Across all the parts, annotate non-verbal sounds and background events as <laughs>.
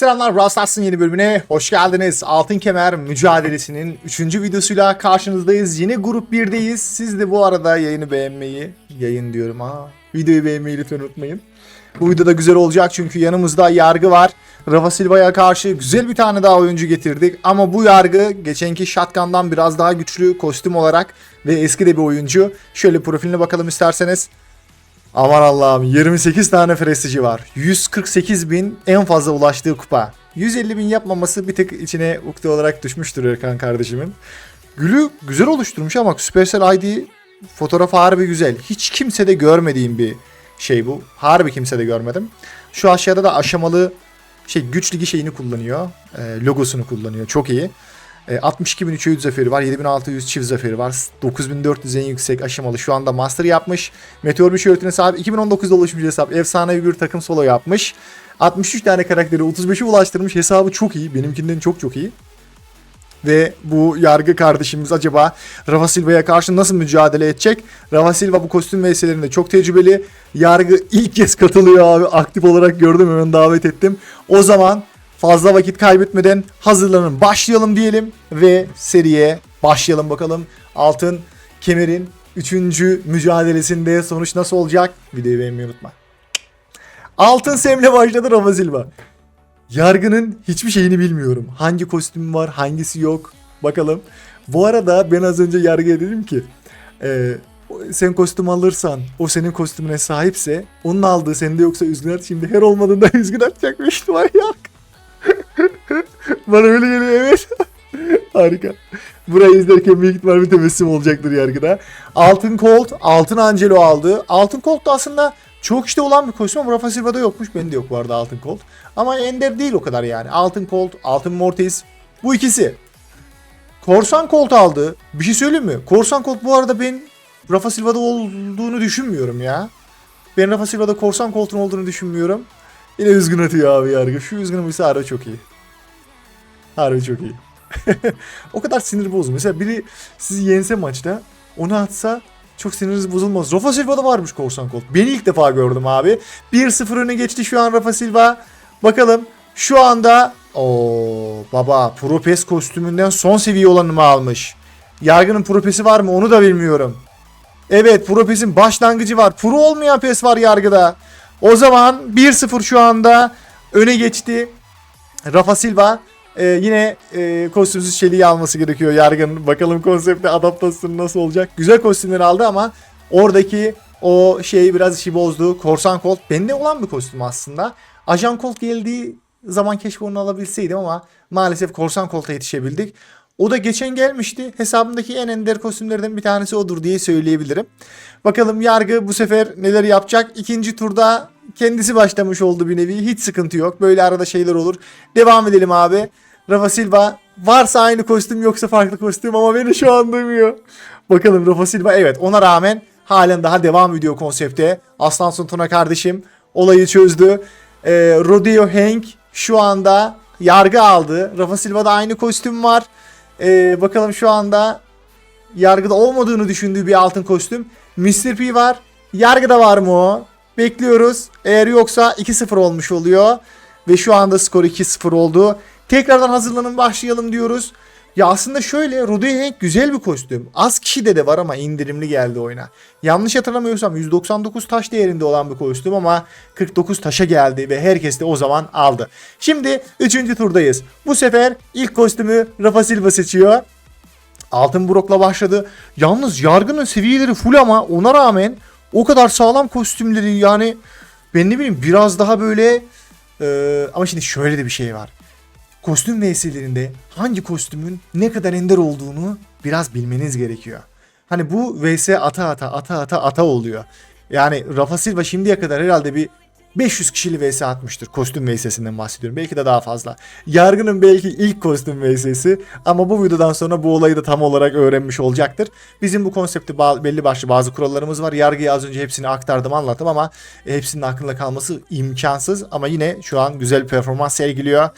Selamlar Brawl Stars'ın yeni bölümüne hoş geldiniz. Altın Kemer mücadelesinin 3. videosuyla karşınızdayız. Yine grup 1'deyiz. Siz de bu arada yayını beğenmeyi, yayın diyorum ha, videoyu beğenmeyi lütfen unutmayın. Bu videoda güzel olacak çünkü yanımızda yargı var. Rafa Silva'ya karşı güzel bir tane daha oyuncu getirdik. Ama bu yargı geçenki Shotgun'dan biraz daha güçlü kostüm olarak ve eski de bir oyuncu. Şöyle profiline bakalım isterseniz. Aman Allah'ım 28 tane prestiji var. 148 bin en fazla ulaştığı kupa. 150 bin yapmaması bir tık içine ukde olarak düşmüştür Erkan kardeşimin. Gülü güzel oluşturmuş ama Supercell ID fotoğrafı harbi güzel. Hiç kimsede görmediğim bir şey bu. Harbi kimsede görmedim. Şu aşağıda da aşamalı şey güç ligi şeyini kullanıyor. E, logosunu kullanıyor. Çok iyi. E, 62.300 zaferi var. 7600 çift zaferi var. 9400 en yüksek aşamalı. Şu anda master yapmış. Meteor bir şöhretine sahip. 2019'da oluşmuş hesap. Efsane bir takım solo yapmış. 63 tane karakteri 35'e ulaştırmış. Hesabı çok iyi. Benimkinden çok çok iyi. Ve bu yargı kardeşimiz acaba Rafa Silva'ya karşı nasıl mücadele edecek? Rafa Silva bu kostüm vs'lerinde çok tecrübeli. Yargı ilk kez katılıyor abi. Aktif olarak gördüm hemen davet ettim. O zaman fazla vakit kaybetmeden hazırlanın başlayalım diyelim ve seriye başlayalım bakalım. Altın kemerin 3. mücadelesinde sonuç nasıl olacak? Videoyu beğenmeyi unutma. Altın Sem'le başladı Rafa Silva. Yargının hiçbir şeyini bilmiyorum. Hangi kostüm var, hangisi yok. Bakalım. Bu arada ben az önce yargıya dedim ki e, sen kostüm alırsan o senin kostümüne sahipse onun aldığı sende yoksa üzgün at. Şimdi her olmadığında <laughs> üzgün atacak bir ihtimal. Bana öyle geliyor evet. <laughs> Harika. Burayı izlerken büyük ihtimal bir tebessüm olacaktır yargıda. Altın Colt, Altın Angelo aldı. Altın Colt da aslında çok işte olan bir kostüm ama Rafa Silva'da yokmuş. Bende yok bu arada Altın Colt. Ama Ender değil o kadar yani. Altın Colt, Altın Mortis. Bu ikisi. Korsan Colt aldı. Bir şey söyleyeyim mi? Korsan Colt bu arada ben Rafa Silva'da olduğunu düşünmüyorum ya. Ben Rafa Silva'da Korsan Colt'un olduğunu düşünmüyorum. Yine üzgün atıyor abi yargı. Şu üzgün bir çok iyi. Harbi çok iyi. <laughs> o kadar sinir bozuyor. Mesela biri sizi yense maçta onu atsa çok siniriniz bozulmaz. Rafa Silva'da varmış Korsan Colt. Beni ilk defa gördüm abi. 1-0 öne geçti şu an Rafa Silva. Bakalım şu anda o baba Propes kostümünden son seviye olanı mı almış? Yargının Propes'i var mı onu da bilmiyorum. Evet Propes'in başlangıcı var. Pro olmayan pes var yargıda. O zaman 1-0 şu anda öne geçti. Rafa Silva ee, yine e, kostümsüz Şeli'yi alması gerekiyor yargın. Bakalım konsepte adaptasyonu nasıl olacak. Güzel kostümleri aldı ama oradaki o şeyi biraz işi bozdu. Korsan Colt bende olan bir kostüm aslında. Ajan Colt geldiği zaman keşke onu alabilseydim ama maalesef Korsan Colt'a yetişebildik. O da geçen gelmişti. Hesabımdaki en ender kostümlerden bir tanesi odur diye söyleyebilirim. Bakalım yargı bu sefer neler yapacak. İkinci turda kendisi başlamış oldu bir nevi. Hiç sıkıntı yok. Böyle arada şeyler olur. Devam edelim abi. Rafa Silva varsa aynı kostüm yoksa farklı kostüm ama beni şu an duymuyor. Bakalım Rafa Silva evet ona rağmen halen daha devam ediyor konsepte. Aslan Sultan'a kardeşim olayı çözdü. Ee, Rodeo Hank şu anda yargı aldı. Rafa Silva'da aynı kostüm var. Ee, bakalım şu anda yargıda olmadığını düşündüğü bir altın kostüm. Mr. P var. Yargıda var mı o? Bekliyoruz. Eğer yoksa 2-0 olmuş oluyor. Ve şu anda skor 2-0 oldu. Tekrardan hazırlanın başlayalım diyoruz. Ya aslında şöyle Rudy Hank güzel bir kostüm. Az kişide de var ama indirimli geldi oyuna. Yanlış hatırlamıyorsam 199 taş değerinde olan bir kostüm ama 49 taşa geldi ve herkes de o zaman aldı. Şimdi 3. turdayız. Bu sefer ilk kostümü Rafa Silva seçiyor. Altın Brok'la başladı. Yalnız yargının seviyeleri full ama ona rağmen o kadar sağlam kostümleri yani ben ne bileyim biraz daha böyle e, ama şimdi şöyle de bir şey var. Kostüm VS'lerinde hangi kostümün ne kadar ender olduğunu biraz bilmeniz gerekiyor. Hani bu VS ata ata ata ata ata oluyor. Yani Rafa Silva şimdiye kadar herhalde bir 500 kişili vs atmıştır. Kostüm vs'sinden bahsediyorum. Belki de daha fazla. Yargının belki ilk kostüm vs'si ama bu videodan sonra bu olayı da tam olarak öğrenmiş olacaktır. Bizim bu konsepti belli başlı bazı kurallarımız var. Yargıya az önce hepsini aktardım anlattım ama hepsinin aklında kalması imkansız. Ama yine şu an güzel performans sergiliyor.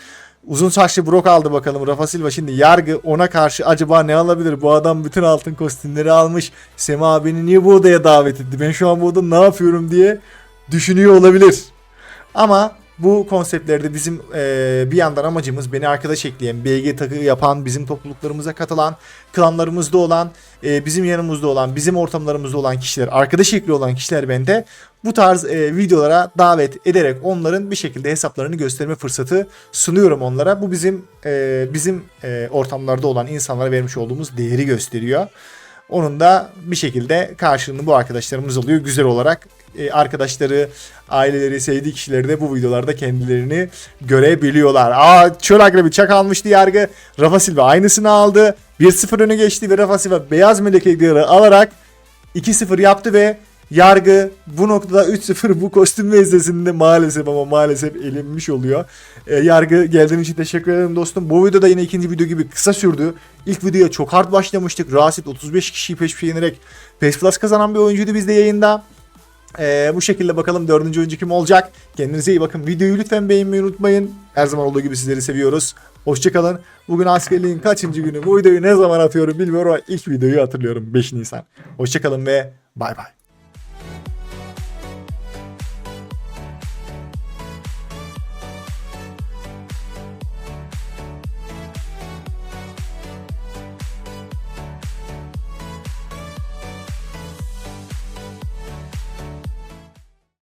Uzun saçlı Brock aldı bakalım Rafa Silva. Şimdi yargı ona karşı acaba ne alabilir? Bu adam bütün altın kostümleri almış. Sema beni niye bu odaya davet etti? Ben şu an bu odada ne yapıyorum diye düşünüyor olabilir. Ama Bu konseptlerde bizim e, bir yandan amacımız beni arkadaş ekleyen, BG takı yapan, bizim topluluklarımıza katılan, klanlarımızda olan, e, bizim yanımızda olan, bizim ortamlarımızda olan kişiler, arkadaş ekli olan kişiler bende bu tarz e, videolara davet ederek onların bir şekilde hesaplarını gösterme fırsatı sunuyorum onlara. Bu bizim e, bizim e, ortamlarda olan insanlara vermiş olduğumuz değeri gösteriyor. Onun da bir şekilde karşılığını bu arkadaşlarımız oluyor. Güzel olarak e, arkadaşları, aileleri, sevdiği kişileri de bu videolarda kendilerini görebiliyorlar. Aa çöl agrebi çak almıştı yargı. Rafa Silva aynısını aldı. 1-0 öne geçti ve Rafa Silva beyaz melekleri alarak 2-0 yaptı ve yargı bu noktada 3-0 bu kostüm meclisinde maalesef ama maalesef elenmiş oluyor. E, yargı geldiğin için teşekkür ederim dostum. Bu videoda yine ikinci video gibi kısa sürdü. İlk videoya çok hard başlamıştık. Rasit 35 kişiyi peş peşe yenerek PES Plus kazanan bir oyuncuydu bizde yayında. Ee, bu şekilde bakalım dördüncü oyuncu kim olacak. Kendinize iyi bakın. Videoyu lütfen beğenmeyi unutmayın. Her zaman olduğu gibi sizleri seviyoruz. Hoşçakalın. Bugün askerliğin kaçıncı günü? Bu videoyu ne zaman atıyorum bilmiyorum ama ilk videoyu hatırlıyorum. 5 Nisan. Hoşçakalın ve bay bay.